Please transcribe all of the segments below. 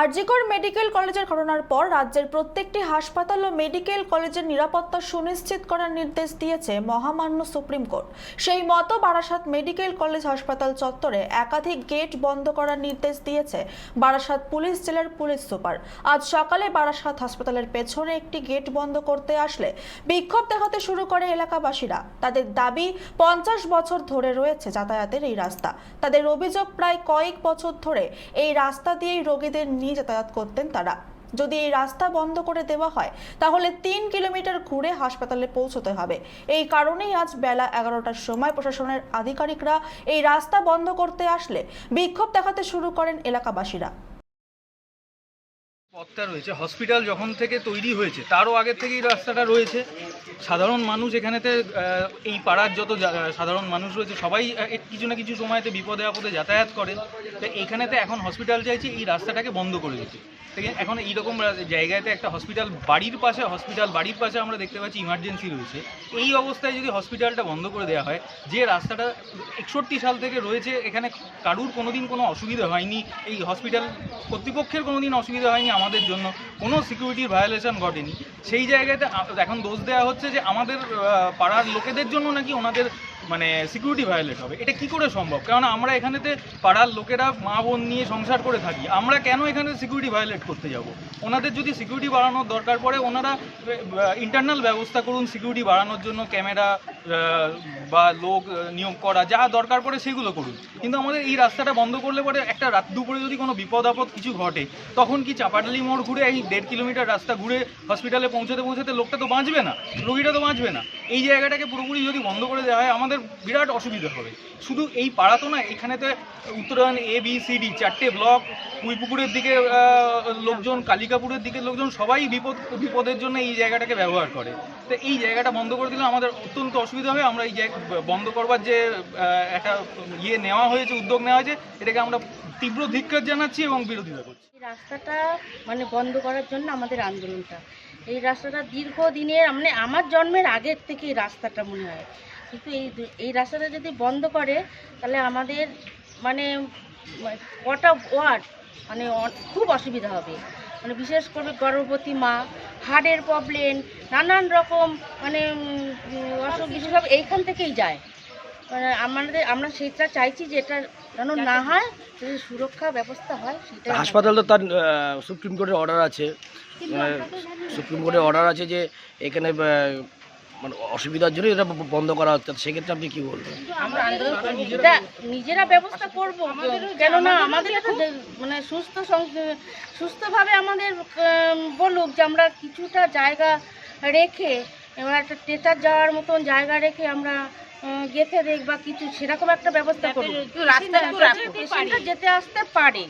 RG Kar medical কলেজের ঘটনার পর রাজ্যের প্রত্যেকটি হাসপাতাল ও মেডিকেল কলেজের নিরাপত্তা সুনিশ্চিত করার নির্দেশ দিয়েছে মহামান্য সুপ্রিম কোর্ট। সেই মতো বারাসাত মেডিকেল কলেজ হাসপাতাল চত্বরে একাধিক গেট বন্ধ করার নির্দেশ দিয়েছে বারাসাত পুলিশ জেলার পুলিশ সুপার। আজ সকালে বারাসাত হাসপাতালের পেছনে একটি গেট বন্ধ করতে আসলে বিক্ষোভ দেখাতে শুরু করে এলাকাবাসীরা। তাদের দাবি, পঞ্চাশ বছর ধরে রয়েছে যাতায়াতের এই রাস্তা। তাদের অভিযোগ, প্রায় কয়েক বছর ধরে এই রাস্তা দিয়েই রোগীদের নিয়ে যাতায়াত করতেন তারা। যদি এই রাস্তা বন্ধ করে দেওয়া হয়, তাহলে তিন কিলোমিটার ঘুরে হাসপাতালে পৌঁছতে হবে। এই কারণেই আজ বেলা এগারোটার সময় প্রশাসনের আধিকারিকরা এই রাস্তা বন্ধ করতে আসলে বিক্ষোভ দেখাতে শুরু করেন এলাকাবাসীরা। পথটা রয়েছে। হসপিটাল যখন থেকে তৈরি হয়েছে, তারও আগের থেকেই রাস্তাটা রয়েছে। সাধারণ মানুষ এখানেতে এই পাড়ার যত সাধারণ মানুষ রয়েছে, সবাই কিছু না কিছু সময়তে বিপদে আপদে যাতায়াত করে। তো এখানেতে এখন হসপিটাল চাইছে, এই রাস্তাটাকে বন্ধ করে দিতে। ঠিক আছে? এখন এইরকম জায়গাতে একটা হসপিটাল বাড়ির পাশে, হসপিটাল বাড়ির পাশে আমরা দেখতে পাচ্ছি ইমার্জেন্সি রয়েছে। এই অবস্থায় যদি হসপিটালটা বন্ধ করে দেওয়া হয়, যে রাস্তাটা একষট্টি সাল থেকে রয়েছে, এখানে কারুর কোনোদিন কোনো অসুবিধা হয়নি। এই হসপিটাল কর্তৃপক্ষের কোনোদিন অসুবিধা হয়নি আমাদের জন্য কোনো সিকিউরিটির ভায়োলেশন ঘটেনি। সেই জায়গাতে এখন দোষ দেওয়া হচ্ছে যে আমাদের পাড়ার লোকেদের জন্য নাকি ওনাদের মানে সিকিউরিটি ভায়োলেট হবে। এটা কি করে সম্ভব? কারণ আমরা এখানেতে পাড়ার লোকেরা, মা বোন নিয়ে সংসার করে থাকি। আমরা কেন এখানে সিকিউরিটি ভায়োলেট করতে যাব? ওনাদের যদি সিকিউরিটি বাড়ানোর দরকার পড়ে, ওনারা ইন্টারনাল ব্যবস্থা করুন সিকিউরিটি বাড়ানোর জন্য, ক্যামেরা বা লোক নিয়োগ করা, যা দরকার পড়ে সেগুলো করুন। কিন্তু আমাদের এই রাস্তাটা বন্ধ করলে পরে একটা রাত দুপুরে যদি কোনো বিপদ আপদ কিছু ঘটে, তখন কি চাপাডালি মোড় ঘুরে এই দেড় কিলোমিটার রাস্তা ঘুরে হসপিটালে পৌঁছতে পৌঁছতে লোকটা তো বাঁচবে না? রোগীটা তো বাঁচবে না। এই জায়গাটাকে পুরোপুরি যদি বন্ধ করে দেওয়া হয়, আমাদের বিরাট অসুবিধা হবে। শুধু এই পাড়া তো না এখানেতে Uttarayan A B C D চারটে ব্লক কুইপুকুরের দিকে লোকজন, কালিকাপুরের দিকে লোকজন সবাই বিপদ, বিপদের জন্য এই জায়গাটাকে ব্যবহার করে। তো এই জায়গাটা বন্ধ করে দিলে আমাদের অত্যন্ত অসুবিধা হবে আমরা এই বন্ধ করবার যে একটা ইয়ে নেওয়া হয়েছে, উদ্যোগ নেওয়া হয়েছে, এটাকে আমরা তীব্র ধিক্কার জানাচ্ছি এবং বিরোধিতা করছি। রাস্তাটা মানে বন্ধ করার জন্য আমাদের আন্দোলনটা। এই রাস্তাটা দীর্ঘদিনের মানে আমার জন্মের আগের থেকে এই রাস্তাটা মনে হয়। কিন্তু এই এই রাস্তাটা যদি বন্ধ করে তাহলে আমাদের মানে কটা ওয়ার্ড মানে খুব অসুবিধা হবে। মানে বিশেষ করে গর্ভবতী মা হার্টের প্রবলেম নানান রকম মানে অসুখ সব এইখান থেকেই যায়। মানে আমাদের আমরা সেটা চাইছি যে এটা যেন না হয় যদি সুরক্ষা ব্যবস্থা হয় সেটা হাসপাতাল তো তার সুপ্রিম কোর্টের অর্ডার আছে। সুপ্রিম কোর্টের অর্ডার আছে যে এখানে মানে অসুবিধার জন্য এটা বন্ধ করা হচ্ছে সেক্ষেত্রে আপনি কি বলবেন? আমরা আন্দোলন এটা নিজেরা ব্যবস্থা করব কেননা আমাদের মানে সুস্থ সুস্থভাবে আমাদের বলুক যে আমরা কিছুটা জায়গা রেখে এবার একটা টেটার যাওয়ার মতন জায়গা রেখে আমরা গেঁথে দেখ বা কিছু সেরকম একটা ব্যবস্থা করব। পেশেন্টরা যেতে আসতে পারে।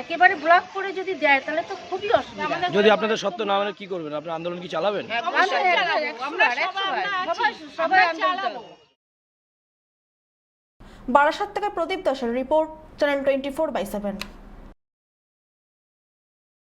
একেবারে ব্লক করে যদি দেয় তাহলে তো খুবই অসুবিধা। যদি আপনাদের সত্য না মানে কি করবেন? আপনি আন্দোলন কি চালাবেন? সবাই সবাই আন্দোলন বারাসাত থেকে প্রদীপ দাসের report channel twenty four by seven